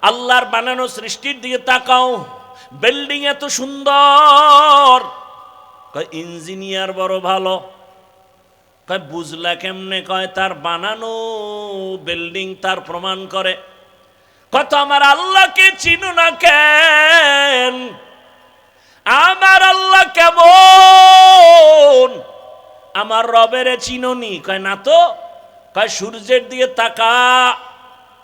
আল্লাহর বানানো সৃষ্টির দিকে তাকাও। বিল্ডিং এত সুন্দর। ইঞ্জিনিয়ার বড় ভালো। কয়, বুঝলা কেমনে? কয়, তার বানানো বিল্ডিং তার প্রমাণ করে। কত আমার আল্লাহকে চিনু না কেন? আমার আল্লাহ কেমন? আমার রবের চিননি কয়, না তো? কয়, সূর্যের দিকে তাকা।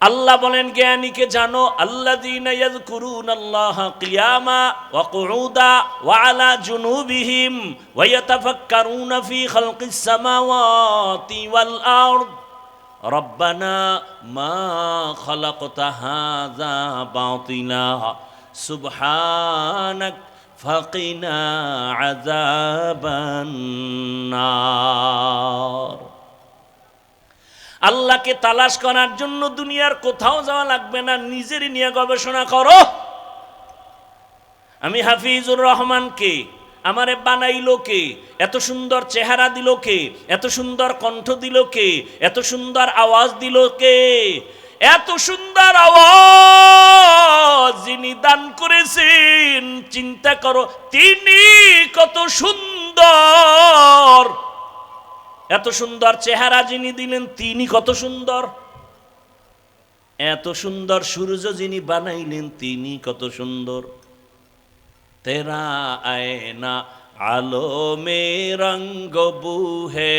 আল্লাহ বলেন, জ্ঞানীকে জানো, আল্লাযীনা ইয়াযকুরুনাল্লাহা কিয়ামা ওয়া কুউদা ওয়া আলা জুনুবিহিম ওয়া ইয়াতাফাক্কারুনা ফি খালকিস সামাওয়াতি ওয়াল আরদ। রব্বানা মা খালাকতা হাযা বাতিলা। সুবহানাক ফাকিনা আযাবান নার। আল্লাহকে তালাশ করার জন্য দুনিয়ার কোথাও যাওয়া লাগবে না নিজেরই নিয়ে গবেষণা করো। আমি হাফিজুর রহমানকে, আমারে বানাইলো কে, এত সুন্দর চেহারা দিল কে, এত সুন্দর কণ্ঠ দিল কে, এত সুন্দর আওয়াজ দিল কে, এত সুন্দর আওয়াজ যিনি দান করেছেন, চিন্তা করো তিনি কত সুন্দর। এত সুন্দর চেহারা যিনি দিলেন, তিনি কত সুন্দর? এত সুন্দর সূর্য যিনি বানাইলেন, তিনি কত সুন্দর? তেরা আয়না আলো মে রঙ্গ বুহে,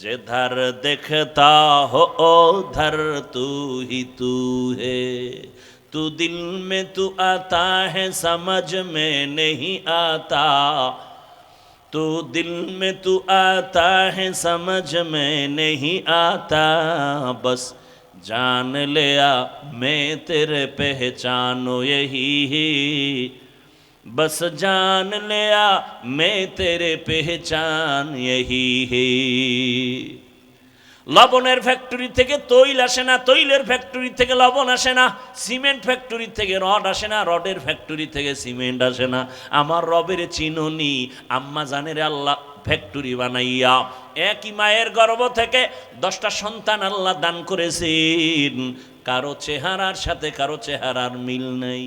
যে ধর দেখতা হো ধর তু হি তু হে তু দিল মে তু আতা হে সমঝ মে নেহি আতা। तू दिल में तू आता है, समझ में नहीं आता। बस जान ले आ, मैं तेरे पहचानो यही है। बस जान ले आ, मैं तेरे पहचान यही है। লবণের ফ্যাক্টরি থেকে তৈল আসে না, তৈলের ফ্যাক্টরি থেকে লবণ আসে না সিমেন্ট ফ্যাক্টরি থেকে রড আসে না রডের ফ্যাক্টরি থেকে সিমেন্ট আসে না। আমার রবের চিননি, আম্মা জানের আল্লাহ ফ্যাক্টরি বানাইয়া, একই মায়ের গর্ব থেকে দশটা সন্তান আল্লাহ দান করেছেন। কারও চেহারার সাথে কারও চেহারার মিল নেই।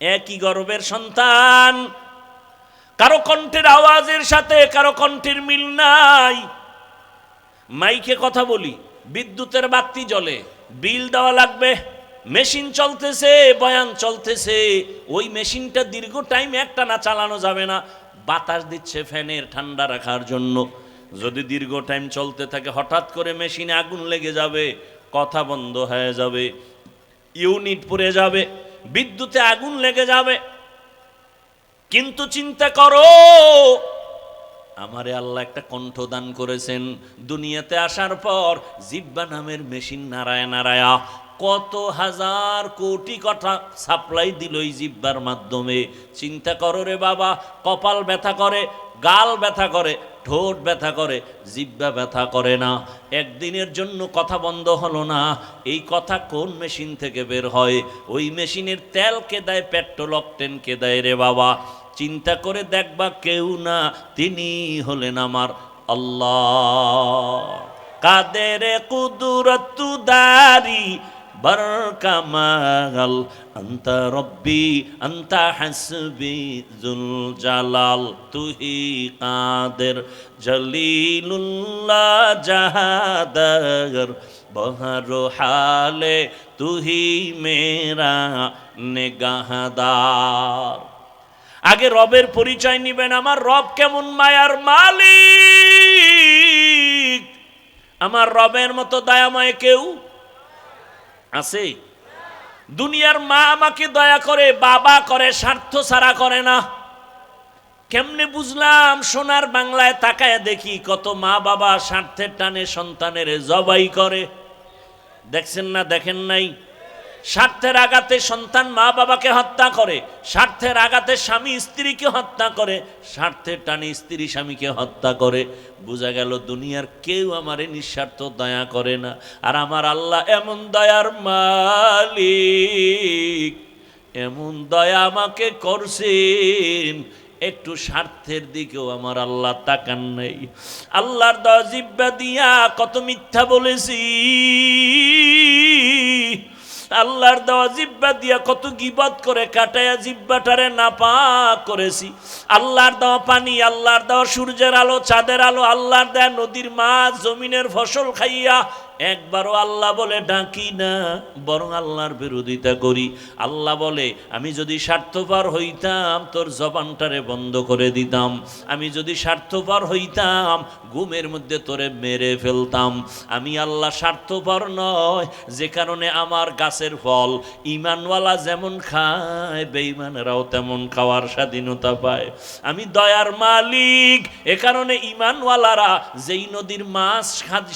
একই গর্বের সন্তান, কারও কণ্ঠের আওয়াজের সাথে কারও কণ্ঠের মিল নাই। মাইকে কথা বলি, বিদ্যুতের বাতি জ্বলে, বিল দেওয়া লাগবে, মেশিন চলতেছে, বয়ান চলতেছে, ওই মেশিনটা দীর্ঘ টাইম একটা না চালানো যাবে না, বাতাস দিচ্ছে ফ্যানের ঠান্ডা রাখার জন্য। যদি দীর্ঘ টাইম চলতে থাকে, হঠাৎ করে মেশিনে আগুন লেগে যাবে, কথা বন্ধ হয়ে যাবে, ইউনিট পড়ে যাবে, বিদ্যুতে আগুন লেগে যাবে। কিন্তু চিন্তা করো আমারে আল্লাহ একটা কণ্ঠ দান করেছেন। দুনিয়াতে আসার পর জিব্বা নামের মেশিন নারায় নারায়া কত হাজার কোটি কথা সাপ্লাই দিল এই জিব্বার মাধ্যমে। চিন্তা করো রে বাবা, কপাল ব্যথা করে, গাল ব্যথা করে, ঠোঁট ব্যথা করে, জিব্বা ব্যথা করে না। একদিনের জন্য কথা বন্ধ হলো না। এই কথা কোন মেশিন থেকে বের হয়? ওই মেশিনের তেল কে দেয়? পেট্রোল অকটেন কে দেয় রে বাবা? চিন্তা করে দেখবা কেউ না, তিনি হলেন আমার আল্লাহ। কাদের কুদুরত দারি, বরকামাল অন্ত রব্বি অন্ত হাসবি জুল জালাল, তুহি কাদের জলিলুল্লাহ জাহাদর, বহর হালে তুহি মেরা নিগাহদার। আগে রবের পরিচয় নিবেন আমার রব কেমন মায়ার মালিক? আমার রবের মতো দয়াময় কেউ আছে? দুনিয়ার মা আমাকে দয়া করে, বাবা করে, স্বার্থ ছাড়া করে না। কেমনে বুঝলাম সোনার বাংলায় তাকায় দেখি কত মা বাবা স্বার্থের টানে সন্তানের জবাই করে। দেখছেন না, দেখেন নাই? স্বার্থের আঘাতে সন্তান মা বাবাকে হত্যা করে, স্বার্থের আঘাতে স্বামী স্ত্রীকে হত্যা করে, স্বার্থের টানে স্ত্রী স্বামীকে হত্যা করে। বোঝা গেল দুনিয়ার কেউ আমারে নিঃস্বার্থ দয়া করে না। আর আমার আল্লাহ এমন দয়ার মালিক, এমন দয়া আমাকে করছেন, একটু স্বার্থের দিকেও আমার আল্লাহ তাকান নেই। আল্লাহর দয়া দিয়া কত মিথ্যা বলেছি। আল্লাহর দেওয়া জিব্বা দিয়া কত গিবাদ করে কাটায়া জিব্বাটারে না পা করেছি। আল্লাহর দেওয়া পানি, আল্লাহর দেওয়া সূর্যের আলো, চাঁদের আলো, আল্লাহর দেয়া নদীর মাছ, জমিনের ফসল খাইয়া একবারও আল্লাহ বলে ডাকি না, বরং আল্লাহর বিরোধিতা করি। আল্লাহ বলে, আমি যদি স্বার্থপর হইতাম, তোর জবানটারে বন্ধ করে দিতাম। আমি যদি স্বার্থপর হইতাম, ঘুমের মধ্যে তোরে মেরে ফেলতাম। আমি আল্লাহ স্বার্থপর নয়, যে কারণে আমার গাছের ফল ইমানওয়ালা যেমন খায়, বেঈমানেরাও তেমন খাওয়ার স্বাধীনতা পায়। আমি দয়ার মালিক, এ কারণে ইমানওয়ালারা যেই নদীর মাছ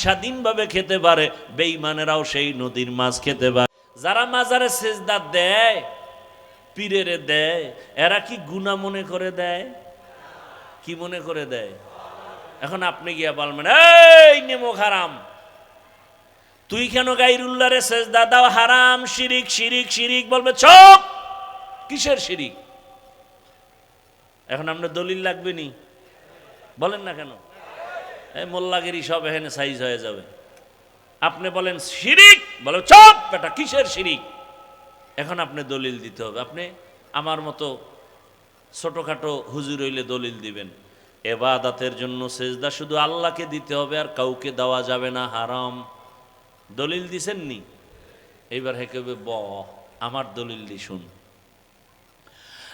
স্বাধীনভাবে খেতে পারে বেঈমানেরাও সেই নদীর মাছ খেতে পারে। যারা মাজারে সেজদা দেয়, পীরেরে দেয়, এরা কি গুণা মনে করে দেয়? কি মনে করে দেয়? এখন আপনি গিয়া বলবেন, এই নেমো হারাম। তুই কেন গাইরুল্লাহরে সেজদা দাও? হারাম, শিরিক শিরিক শিরিক বলবে, চপ! কিসের শিরিক? এখন আপনার দলিল লাগবে নি? বলেন না কেন? এই মোল্লাগিরি সব এখানে সাইজ হয়ে যাবে। আপনি বলেন শিরিক? বলে, চপ বেটা কিসের শিরিক? এখন আপনি দলিল দিতে হবে। আপনি আমার মতো ছোটোখাটো হুজুর হইলে দলিল দিবেন। এবাদাতের জন্য সেজদা শুধু আল্লাহকে দিতে হবে আর কাউকে দেওয়া যাবে না, হারাম। দলিল দিছেন নি এইবার হেকেবে ব আমার দলিল দি শুন।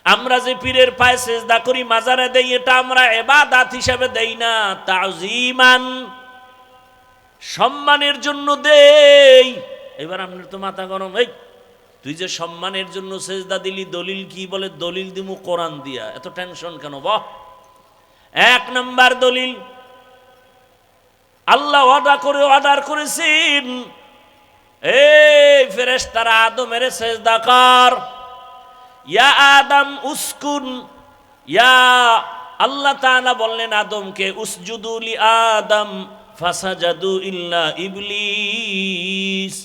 আমরা যে পীরের পায়ে সেজদা করি, মাজারে দেই, এটা আমরা এবাদাত হিসাবে দেই না, তাজিমান। সম্মানের জন্য দেই। এবার আপনার তো মাথা গরম, এই তুই যে সম্মানের জন্য সেজদা দিলি, দলিল কি বলে? দলিল দিমু কোরআন দিয়া। এত টেনশন কেন? বাহ! এক নাম্বার দলিল, আল্লাহ অর্ডার করে অর্ডার করেছেন, এই ফেরেশতারা আদমের সেজদা কর? ইয়া আদম উস্কুন, ইয়া আল্লাহ তাআলা বললেন আদমকে উসজুদুলি আদম। ফাসাজাদু ইল্লা ইবলিস।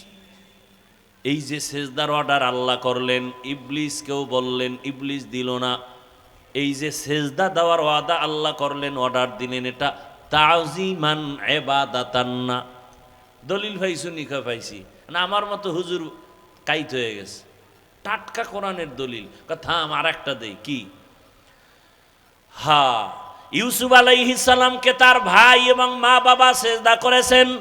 এই যে সেজদার অর্ডার আল্লাহ করলেন ইবলিসকেও বললেন, ইবলিস দিল না। এই যে সেজদা দেওয়ার ওয়াদা আল্লাহ করলেন, অর্ডার দিলেন এটা তাজিমান এবাদাতান না। দলিল পাইছু নিখা পাইছি। না, আমার মতো হুজুর কাইত হয়ে গেছে। টাটকা কোরআনের দলিল। কথা, আমার একটা দেই, কি? হা ইউসুফ আলাইহিস সালামকে তার ভাই এবং মা বাবা সেজদা করেছেন।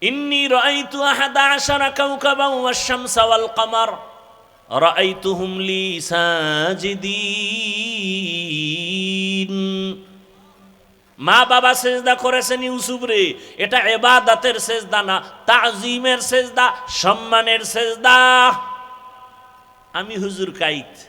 ইন্নি রাআইতু আহাদা আশারা কাওকাবান ওয়াশ-শামসা ওয়াল কামার। রাআইতুহুম লি সাজিদিন। মা বাবা সেজদা করেছেন ইউসুফ রে, এটা এবাদাতের সেজদা না, তাজিমের সেজদা, সম্মানের সেজদা। আমি হুজুর কাইত।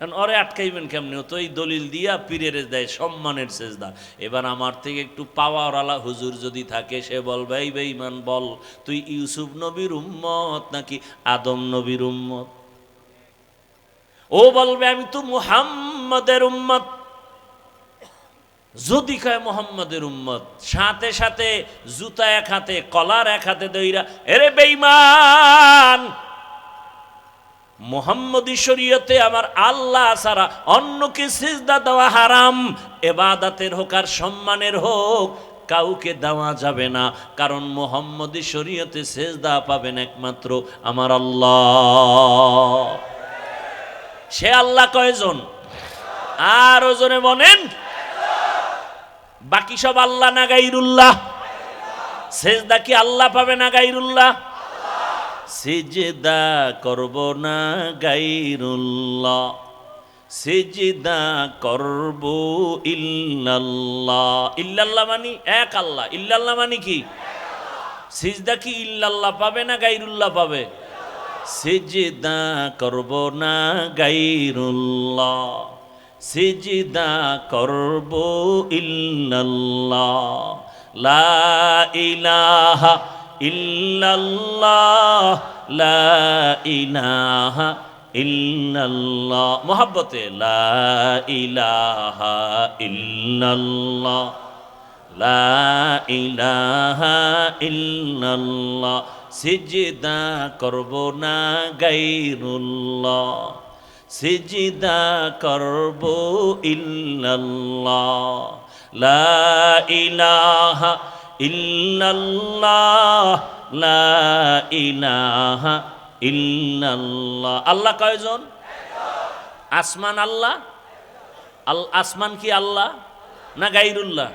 কারণ ওরে আটকাইবেন কেমনি? তো এই দলিল দিয়া পীরের দেয় সম্মানের সেজদা। এবার আমার থেকে একটু পাওয়ারওয়ালা হুজুর যদি থাকে, সে বলবে, এই বেঈমান, বল, তুই ইউসুফ নবীর উম্মত নাকি আদম নবীর উম্মত? ও বলবে, আমি তো মুহাম্মদের উম্মত। যদি কয় মোহাম্মদের উম্মত, সাথে সাথে জুতা এক হাতে, কলার এক হাতে দইরা, এরে বেঈমান মোহাম্মদী শরীয়তে আমার আল্লাহ ছাড়া অন্যকে সিজদা দেওয়া হারাম? এবাদাতের হোক আর সম্মানের হোক, কাউকে দেওয়া যাবে না। কারণ মোহাম্মদী শরীয়তে সেজদা পাবেন একমাত্র আমার আল্লাহ। সে আল্লাহ কয়জন? আর ওজনে বলেন। বাকি সব আল্লাহ না গাইরুল্লাহ। সেজদা কি আল্লাহ পাবে না গাইরুল্লাহ? সেজদা করব না গাইরুল্লাহ। সেজদা করব ইল্লাল্লাহ। ইল্লাল্লাহ মানে? এক আল্লাহ। ইল্লাল্লাহ মানে কি? সিজদা কি ইল্লাল্লাহ পাবে না গাইরুল্লাহ পাবে? সেজদা করব না গাইরুল্লাহ। সেজদা করব ইল্লাল্লাহ। লা ইলাহা ইল্লাল্লাহ লা ইলাহা ইল্লাল্লাহ। মোহাব্বতে, লা ইলাহা ইল্লাল্লাহ, লা ইলাহা ইল্লাল্লাহ। সিজদা করব না গাইরুল্লাহ সিজদা করব ইল্লাল্লাহ। লা ইলাহা ইল্লাল্লাহ ইল্লাল্লাহ আল্লাহ কয়জন? আসমান আল্লাহ। আল আসমান কি আল্লাহ না গাইরুল্লাহ?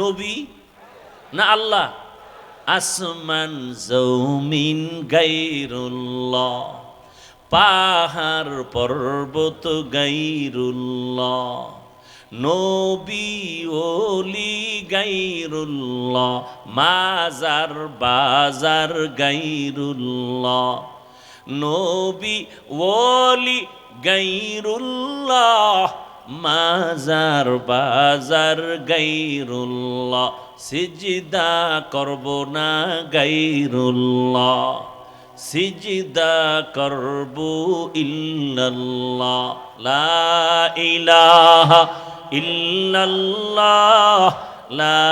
নবী না আল্লাহ? আসমান জৌমিন গাইরুল্লাহ। পাহাড় পর্বত গাইরুল্লাহ। নবী ওলি গাইরুল্লাহ, মাজার বাজার গাইরুল্লাহ। নবী ওলি গাইরুল্লাহ, মাজার বাজার গাইরুল্লাহ। সিজদা করব না গাইরুল্লাহ, সিজদা করব ইল্লাল্লাহ। লা ইলাহা ইল্লাল্লাহ, লা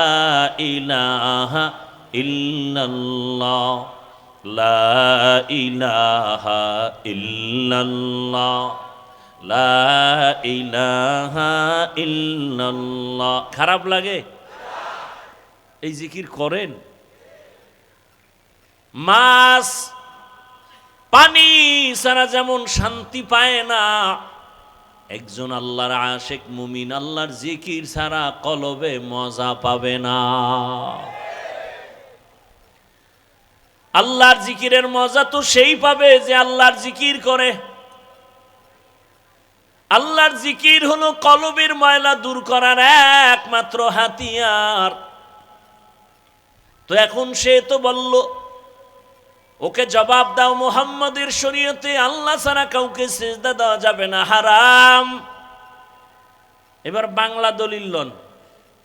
লা লা খারাপ লাগে? এই জিকির করেন। মাছ, পানি ছাড়া যেমন শান্তি পায় না একজন আল্লাহর আশেক মুমিন, আল্লাহর জিকির ছাড়া কলবে মজা পাবে না। আল্লাহর জিকিরের মজা তো সেই পাবে যে আল্লাহর জিকির করে। আল্লাহর জিকির হলো কলবের ময়লা দূর করার একমাত্র হাতিয়ার। তো এখন সে তো বলল ওকে জবাব দাও মোহাম্মদের শরীয়তে, আল্লাহ ছাড়া কাউকে সেজদা দেওয়া যাবে না, হারাম। এবার বাংলা দলিল লন।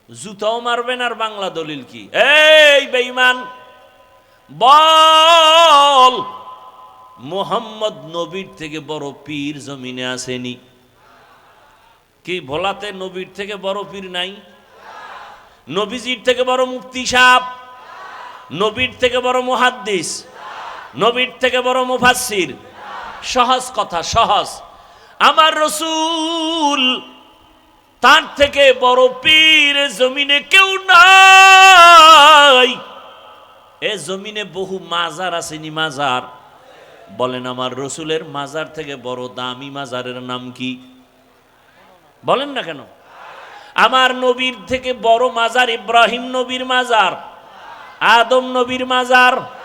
জুতাও মারবেন আর বাংলা দলিল কি? এই বেঈমান, বল, মোহাম্মদ নবীর থেকে বড় পীর জমিনে আসেনি। কি, ভোলাতে নবীর থেকে বড় পীর নাই? নবীজির থেকে বড় মুফতি সাপ নবীর থেকে বড় মুহাদ্দিস? নবীর থেকে বড় মুফাসির সহজ কথা, সহজ। আমার রসুল তার থেকে বড় পীর জমিনে কেউ নাই। এ জমিনে বহু মাজার আসেনি মাজার? বলেন, আমার রসুলের মাজার থেকে বড় দামি মাজারের নাম কি? বলেন না কেন? আমার নবীর থেকে বড় মাজার ইব্রাহিম নবীর মাজার, আদম নবীর মাজার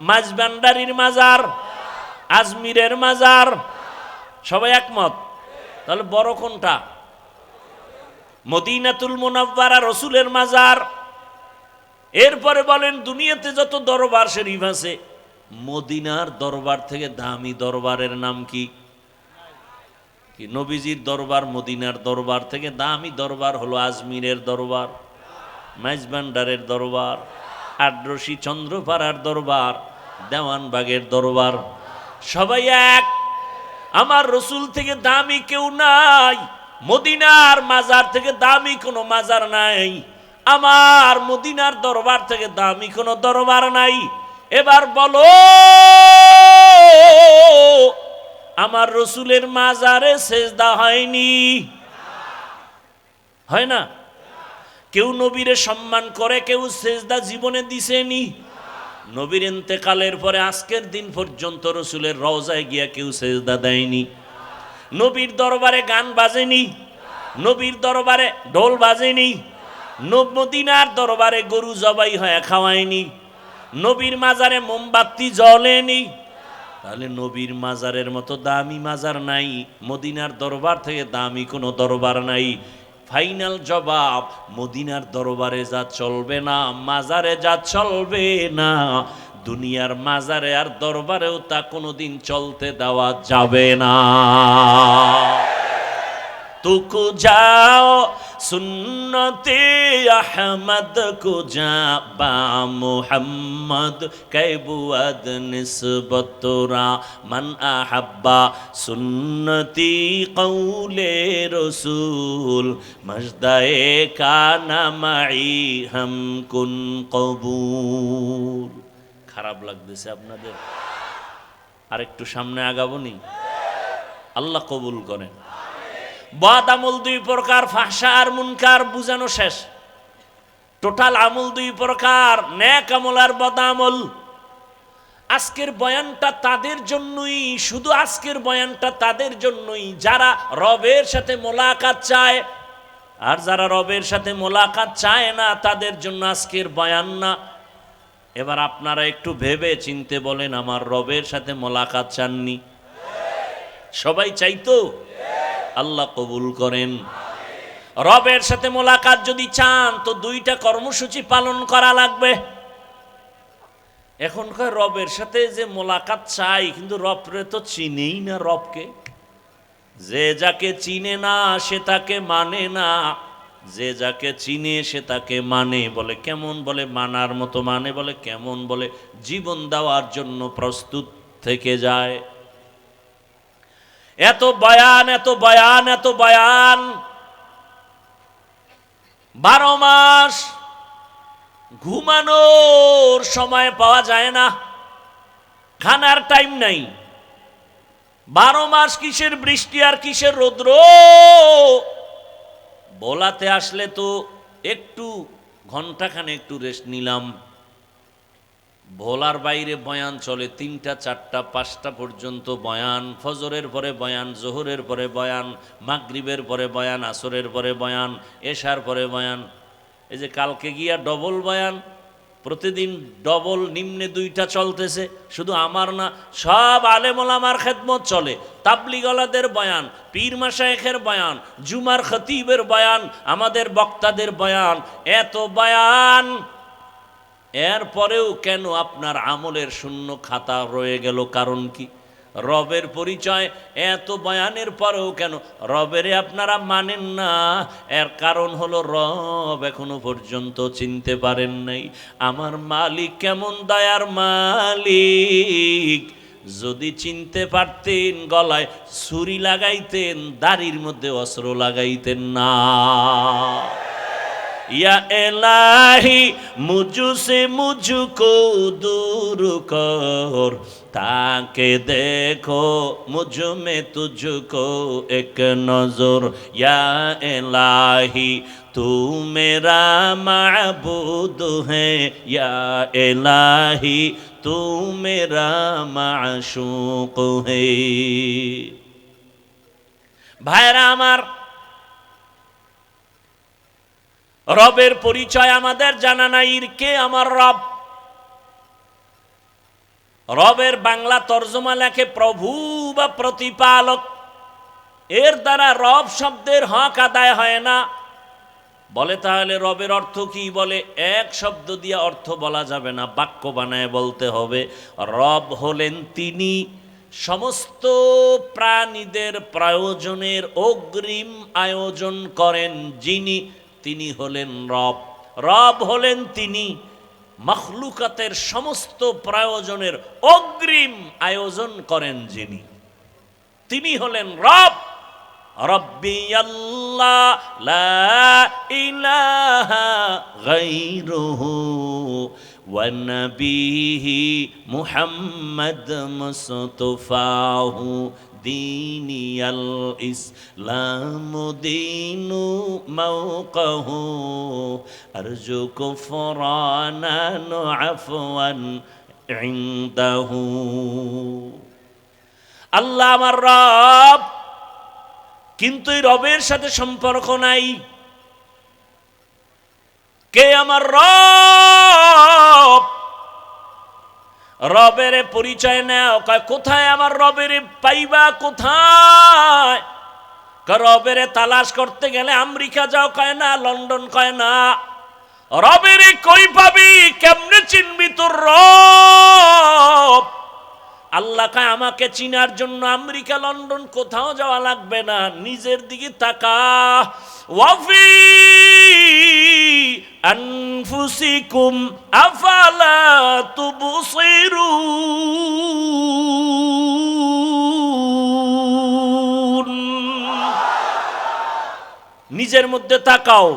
মাঝবান্ডারির মাজার, আজমিরের মাজার, সবাই একমত? তাহলে বড় কোনটা? মদিনাতুল মুনাব্বারা রসুলের মাজার। এরপরে বলেন, দুনিয়াতে যত দরবার শরীফ আছে, মদিনার দরবার থেকে দামি দরবারের নাম কি? কি নবীজির দরবার, মদিনার দরবার থেকে দামি দরবার হলো আজমিরের দরবার মাইজবান্ডারের দরবার। আড্রসি চন্দ্রপাড়ার দরবার দেওয়ানবাগের দরবার। সবাই এক। আমার রসুল থেকে দামি কেউ নাই, মদিনার মাজার থেকে দামি কোনো মাজার নাই, আমার মদিনার দরবার থেকে দামি কোনো দরবার নাই। এবার বলো, আমার রসুলের মাজারে সেজদা হয়নি? হয় না? কেউ নবীরে সম্মান করে, কেউ সেজদা জীবনে দিছেনি। নবীর ইন্তেকালের পরে আজকের দিন পর্যন্ত রসুলের রওজায় গিয়া কেউ সেজদা দেয়নি। নবীর দরবারে গান বাজেনি। নবীর দরবারে ঢোল বাজেনি। নবমদিনার দরবারে গরু জবাই হয়ে খাওয়ায়নি। নবীর মাজারে মোমবাতি জ্বলেনি। তাহলে নবীর মাজারের মতো দামি মাজার নাই। মদিনার দরবার থেকে দামি কোনো দরবার নাই। ফাইনাল জবাব, মদিনার দরবারে যা চলবে না, মাজারে যা চলবে না, দুনিয়ার মাজারে আর দরবারেও তা কোনোদিন চলতে দেওয়া যাবে না। তুকু যাও সুন্নতে আহমদ কুজা বা মুহাম্মদ কৈবুয়াদ নিসবতরা মন আহাব্বা। সুন্নতি কৌলে রসুল, মজদায়ে কানামাই হম কুন কবুল। খারাপ লাগতেছে আপনাদের। আর একটু সামনে আগাবো নি? আল্লাহ কবুল করেন। বদ আমল দুই প্রকার ফাঁসা আর মুনকার, বুঝানো শেষ। টোটাল আমল দুই প্রকার ন্যাক আমল আর বদ আমল। আজকের বয়ানটা তাদের জন্যই, শুধু আজকের বয়ানটা তাদের জন্যই। যারা রবের সাথে মোলাকাত চায়, আর যারা রবের সাথে মোলাকাত চায় না, তাদের জন্য আজকের বয়ান না। এবার আপনারা একটু ভেবে চিনতে বলেন, আমার রবের সাথে মোলাকাত চাননি? সবাই চাইতো? আল্লাহ কবুল করেন। রবের সাথে মোলাকাত যদি চান, তো দুইটা কর্মসূচি পালন করা লাগবে। এখনকার রবের সাথে যে মোলাকাত চাই, কিন্তু রবরে তো চিনেই না রবকে। যে যাকে চিনে না, সে তাকে মানে না। যে যাকে চিনে, সে তাকে মানে। বলে কেমন, বলে মানার মতো মানে বলে কেমন, বলে জীবন দেওয়ার জন্য প্রস্তুত থেকে যায়। এত বয়ান এত বয়ান এত বয়ান। বারো মাস ঘুমানোর সময় পাওয়া যায় না। খানার টাইম নাই। বারো মাস কিসের বৃষ্টি আর কিসের রৌদ্র? বলাতে আসলে তো একটু ঘন্টাখানে একটু রেস্ট নিলাম। ভোলার বাইরে বয়ান চলে, তিনটা, চারটা, পাঁচটা পর্যন্ত বয়ান, ফজরের পরে বয়ান, জোহরের পরে বয়ান, মাগরিবের পরে বয়ান, আসরের পরে বয়ান, এশার পরে বয়ান। এই যে কালকে গিয়া ডবল বয়ান, প্রতিদিন ডবল নিম্নে দুইটা চলতেছে, শুধু আমার না, সব আলেমোলামার খেদমত চলে। তাবলিগলাদের বয়ান, পীর মাসায়েখের বয়ান, জুমার খতিবের বয়ান, আমাদের বক্তাদের বয়ান, এত বয়ান। এরপরেও কেন আপনার আমলের শূন্য খাতা রয়ে গেল? কারণ কি? রবের পরিচয় এত বয়ানের পরেও কেন? রবেরে আপনারা মানেন না। এর কারণ হলো রব এখনও পর্যন্ত চিনতে পারেন নাই। আমার মালিক কেমন দয়ার মালিক? যদি চিনতে পারতেন গলায় ছুরি লাগাইতেন, দাড়ির মধ্যে অস্ত্র লাগাইতেন না। या इलाही मुझसे मुझको दूर कर ताके देखो मुझ में तुझको एक नजर या इलाही तू मेरा माबूद है या इलाही तू मेरा माशूक है ভাইরা আমার রবের পরিচয় আমাদের জানা নাই কে আমার রব? রবের বাংলা তর্জমা লেখে প্রভু বা প্রতিপালক। এর দ্বারা রব শব্দের হক আদায় হয় না। বলে তাহলে রবের অর্থ কি বলে? এক শব্দ দিয়ে অর্থ বলা যাবে না, বাক্য বানায় বলতে হবে। রব হলেন তিনি সমস্ত প্রাণীদের প্রয়োজনের অগ্রিম আয়োজন করেন, যিনি তিনি হলেন রব। রব হলেন তিনি মখলুকাতের সমস্ত প্রয়োজনের অগ্রিম আয়োজন করেন যিনি। তিনি হলেন রব। রব্বি আল্লাহ, লা ইলাহা গায়রুহু ওয়া নবিহি মুহাম্মদ ديني الإسلام دين موقه أرجو كفرانا عفوا عنده আল্লাহ আমার রব কিন্তু এই রবের সাথে সম্পর্ক নাই কে আমার রব রবের পরিচয় নেও। কয়, কোথায় আমার রবের পাইবা? কোথায়? কয়, রবের তালাশ করতে গেলে আমেরিকা যাও। কয়, না, লন্ডন। কয়, না, রবের কই পাবি? কেমনে চিনবি তোর রব? আল্লাহকে আমাকে চিনার জন্য আমেরিকা, লন্ডন কোথাও যাওয়া লাগবে না। নিজের দিকে তাকা ওয়াফি আনফুসিকুম আফালা তুবসিরুন নিজের মধ্যে তাকাও।